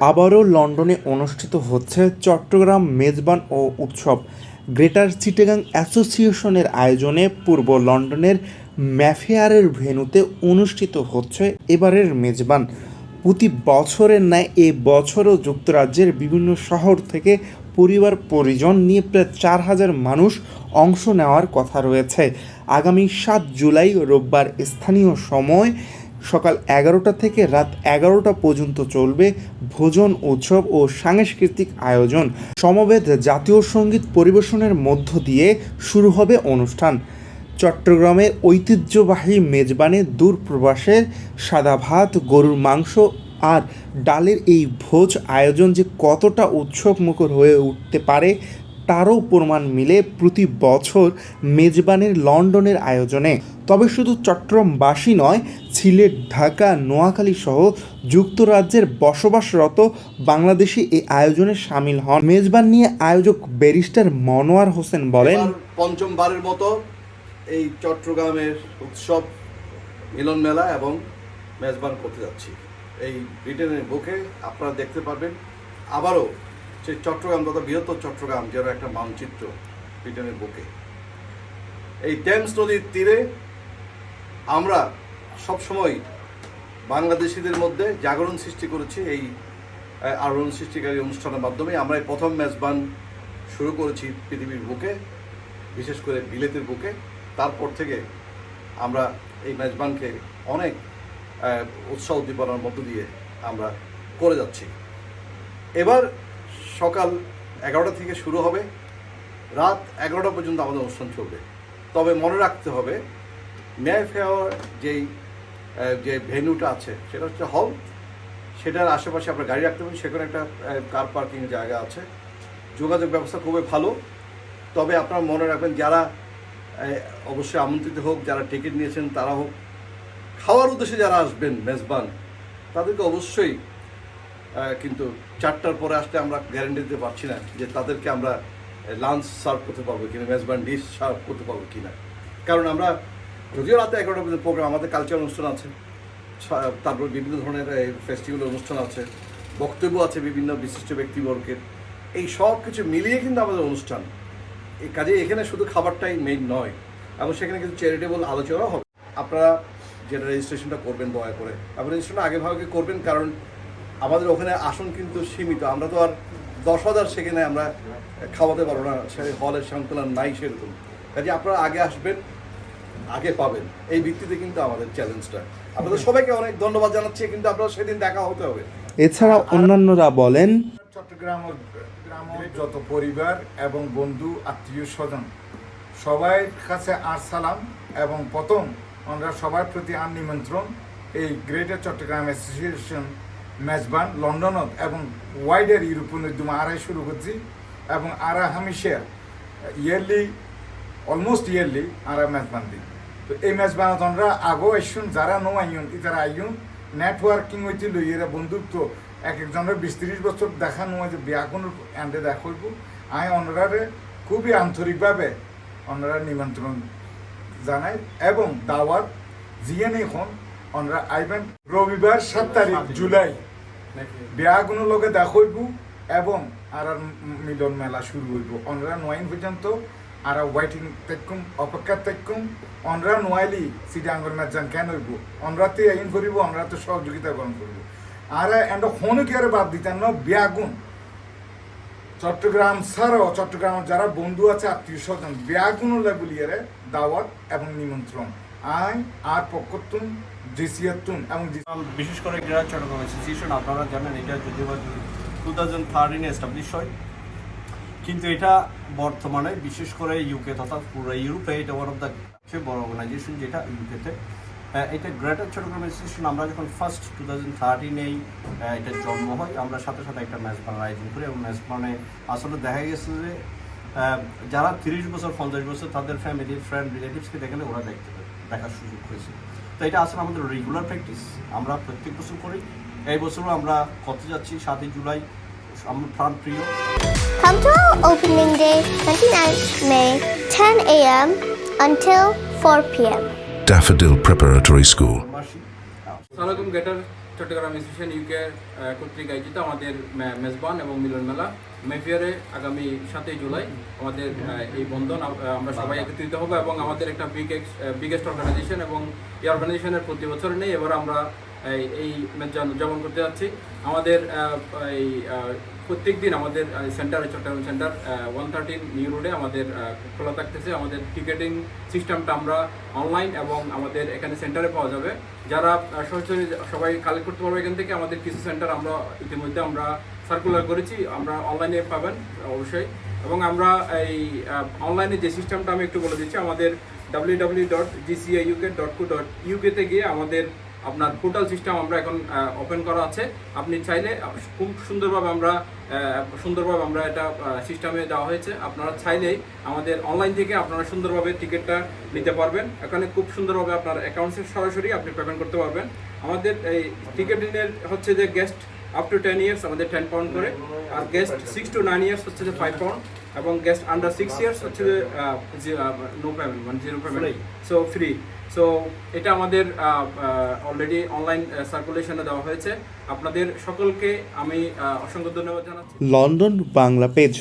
আবারও লন্ডনে অনুষ্ঠিত হচ্ছে চট্টগ্রাম মেজবান ও উৎসব। গ্রেটার চিটাগাং অ্যাসোসিয়েশনের আয়োজনে পূর্ব লন্ডনের ম্যাফেয়ারের ভেন্যুতে অনুষ্ঠিত হচ্ছে এবারের মেজবান। প্রতি বছরের ন্যায় এ বছরও যুক্তরাজ্যের বিভিন্ন শহর থেকে পরিবার পরিজন নিয়ে প্রায় চার হাজার মানুষ অংশ নেওয়ার কথা রয়েছে। আগামী সাত জুলাই রোববার স্থানীয় সময় সকাল এগারোটা থেকে রাত এগারোটা পর্যন্ত চলবে ভোজন উৎসব ও সাংস্কৃতিক আয়োজন। সমবেত জাতীয় সংগীত পরিবেশনের মধ্য দিয়ে শুরু হবে অনুষ্ঠান। চট্টগ্রামে ঐতিহ্যবাহী মেজবানে দূর প্রবাসের সাদা ভাত, গরুর মাংস আর ডালের এই ভোজ আয়োজন যে কতটা উৎসবমুখর হয়ে উঠতে পারে তারও প্রমাণ মিলে প্রতি বছর মেজবানের লন্ডনের আয়োজনে। তবে শুধু চট্টগ্রামবাসী নয়, সিলেট, ঢাকা, নোয়াখালী সহ যুক্তরাজ্যের বসবাসরত বাংলাদেশি এই আয়োজনে সামিল হন। মেজবান নিয়ে আয়োজক ব্যারিস্টার মনোয়ার হোসেন বলেন পঞ্চমবারের মতো এই চট্টগ্রামের উৎসব, মিলন মেলা এবং মেজবান করতে যাচ্ছি। এই ব্রিটেনের বুকে আপনারা দেখতে পারবেন, আবারও সেই চট্টগ্রাম তথা বৃহত্তর চট্টগ্রাম যেন একটা মানচিত্র ব্রিটেনের বুকে। এই টেমস নদীর তীরে আমরা সবসময় বাংলাদেশিদের মধ্যে জাগরণ সৃষ্টি করেছি। এই আলোড়ন সৃষ্টিকারী অনুষ্ঠানের মাধ্যমে আমরা এই প্রথম মেজবান শুরু করেছি পৃথিবীর বুকে, বিশেষ করে বিলেতের বুকে। তারপর থেকে আমরা এই মেজবানকে অনেক উৎসাহ উদ্দীপনার মধ্য দিয়ে আমরা করে যাচ্ছি। এবার সকাল এগারোটা থেকে শুরু হবে। রাত এগারোটা পর্যন্ত আমাদের অনুষ্ঠান চলবে। তবে মনে রাখতে হবে ম্যায় ফেয়ার যেই যে ভেন্যুটা আছে, সেটা হচ্ছে হল। সেটার আশেপাশে আপনার গাড়ি রাখতে পারেন, সেখানে একটা কার পার্কিং জায়গা আছে। যোগাযোগ ব্যবস্থা খুবই ভালো। তবে আপনারা মনে রাখবেন, যারা অবশ্যই আমন্ত্রিত হোক, যারা টিকিট নিয়েছেন, তারা হোক। খাওয়ার উদ্দেশ্যে যারা আসবেন, মেজবান, তাদেরকে অবশ্যই কিন্তু চারটার পরে আসতে আমরা গ্যারেন্টি দিতে পারছি না যে তাদেরকে আমরা লাঞ্চ সার্ভ করতে পারব কিনা মেজবান ডিশ সার্ভ করতে পারব কিনা। কারণ আমরা, যদিও রাতে এগারোটা পর্যন্ত প্রোগ্রাম আমাদের কালচার অনুষ্ঠান আছে তারপর বিভিন্ন ধরনের ফেস্টিভ্যাল অনুষ্ঠান আছে, বক্তব্য আছে বিভিন্ন বিশিষ্ট ব্যক্তিবর্গের। এই সব কিছু মিলিয়ে কিন্তু আমাদের অনুষ্ঠান। এই কাজে এখানে শুধু খাবারটাই মেইন নয়, এবং সেখানে কিন্তু চ্যারিটেবল আলোচনাও হবে। আপনারা যেটা রেজিস্ট্রেশনটা করবেন দয়া করে। এবং রেজিস্ট্রেশনটা আগে ভাগে করবেন, কারণ আমাদের ওখানে আসন কিন্তু সীমিত। আমরা তো আর দশ হাজার সেখানে আমরা খাওয়াতে পারব না। সে হলের সংকলন নাই সেরকম। কাজে আপনারা আগে আসবেন আগে পাবেন। এই ভিত্তিতে কিন্তু আমাদের চ্যালেঞ্জটা আপনাদের সবাইকে অনেক ধন্যবাদ জানাচ্ছি কিন্তু আপনারা সেদিন দেখা হতে হবে। এছাড়া অন্যান্যরা বলেন চট্টগ্রাম গ্রামের যত পরিবার এবং বন্ধু আত্মীয় স্বজন সবাই কাছে আর সালাম। এবং প্রথম আমরা সবার প্রতি আর নিমন্ত্রণ এই গ্রেটার চট্টগ্রাম অ্যাসোসিয়েশন মেজবান, লন্ডনত এবং ওয়াইডার ইউরোপীয় উদ্যম আড়াই শুরু করছি এবং আরা হামিশা ইয়ারলি অলমোস্ট ইয়ারলি আরা মেজবান দিই তো এই মেজবানত আমরা আগো আইসুন যারা নো আইন ইতারা আইন নেটওয়ার্কিং হইছিল, এরা বন্ধুত্ব এক একজনের বিশ ত্রিশ বছর দেখা নয় যে বিয়া কোনো এন্ডে দেখা হইব। আমি অনারারে খুবই আন্তরিকভাবে ওনারা নিমন্ত্রণ জানাই এবং দাওয়াত জিয়ে এখন ওনারা আইবেন রবিবার সাত তারিখ, জুলাই। বিয়াগুলো লগে দেখা হইব এবং আর মিলন মেলা শুরু হইব। অনরা নয়ন পর্যন্ত আর ওয়াইটিং তেকুম অপেক্ষা তেকুম অনরা নোয়াইলি সিডাঙ্গর ম্যাচান কেন হইব? অনরাতে আইন করিব অনরা তো সহযোগিতা গ্রহণ করিব। আর এন্ড আর বাদ দিতেন না, বিয়াগুন। চট্টগ্রাম ছাড়াও চট্টগ্রামের যারা বন্ধু আছে, আত্মীয় স্বজন, বিয়াগুন লেগুলিয়ারে দাওয়াত এবং নিমন্ত্রণ। আই আর পক্ষতুন জিসিয়াতুন এবং বিশেষ করে গ্রেটার চট্টগ্রাম অ্যাসোসিয়েশন আপনারা জানেন, এটা যদিও বা টু থাউজেন্ড থার্টিনে এস্টাবলিশ হয়। কিন্তু এটা বর্তমানে, বিশেষ করে ইউকে তথা পুরো ইউরোপে এটা ওয়ান অফ দ্য সবচেয়ে বড় অর্গানাইজেশন যেটা ইউকেতে এটা গ্রেটার চট্টগ্রাম অ্যাসোসিয়েশন আমরা যখন ফার্স্ট টু থাউজেন্ড থার্টিনেই এটা জন্ম হয়, আমরা সাথে সাথে একটা ম্যাচ বানার আয়োজন করি এবং ম্যাচ মানে আসলে দেখা গেছে যে যারা তিরিশ বছর, পঞ্চাশ বছর তাদের ফ্যামিলি ফ্রেন্ড রিলেটিভসকে দেখালে ওরা দেখতে পারে। দেখার সুযোগ হয়েছে তো এটা আসলে আমাদের রেগুলার প্র্যাকটিস আমরা প্রত্যেক বছর করি এই বছরও আমরা করতে যাচ্ছি সাতই জুলাই আমরা প্রাণ প্রিয় Come to our opening day, 29th May, 10 a.m. until 4 p.m. Daffodil Preparatory School. মাসি সালাকুম গেটার চট্টগ্রাম অ্যাসোসিয়েশন ইউকে কর্তৃক আয়োজিত আমাদের মেজবান এবং মিলন মেলা মেফিয়ারে আগামী সাতই জুলাই আমাদের এই বন্ধন আমরা সবাই একত্রিত হব এবং আমাদের একটা বিগ বিগেস্ট অর্গানাইজেশন এবং এই অর্গানাইজেশনের প্রতি বছর নেই, এবার আমরা এই- উদযাপন করতে যাচ্ছি। আমাদের এই প্রত্যেক দিন আমাদের centre Chittagong centre one thirteen new রোডে আমাদের খোলা থাকতেছে। আমাদের টিকেটিং সিস্টেমটা আমরা অনলাইন এবং আমাদের এখানে সেন্টারে পাওয়া যাবে। যারা সরাসরি সবাই কালেক্ট করতে পারবে এখান থেকে। আমাদের কিছু সেন্টার আমরা ইতিমধ্যে আমরা সার্কুলার করেছি। আমরা অনলাইনে পাবেন, অবশ্যই। এবং আমরা এই অনলাইনে যে সিস্টেমটা আমি একটু বলে দিচ্ছি, আমাদের W W dot GCI UK dot co dot ইউকেতে গিয়ে আমাদের আপনার পোর্টাল সিস্টেম আমরা এখন ওপেন করা আছে। আপনি চাইলে খুব সুন্দরভাবে আমরা সুন্দরভাবে আমরা এটা সিস্টেমে দেওয়া হয়েছে। আপনারা চাইলেই আমাদের অনলাইন থেকে আপনারা সুন্দরভাবে টিকিটটা নিতে পারবেন। এখানে খুব সুন্দরভাবে আপনার অ্যাকাউন্টসে সরাসরি আপনি পেমেন্ট করতে পারবেন। আমাদের এই টিকিট হচ্ছে যে guest up to ten years আমাদের টেন পাউন্ড করে। আর guest six to nine years হচ্ছে যে ফাইভ পাউন্ড এবং গেস্ট আন্ডার সিক্স ইয়ার্স হচ্ছে যে নো পেমেন্ট মানে zero payment so free so এটা আমাদের অলরেডি অনলাইন সার্কুলেশনে দেওয়া হয়েছে। আপনাদের সকলকে আমি অসংখ্য ধন্যবাদ জানাচ্ছি। London Bangla page.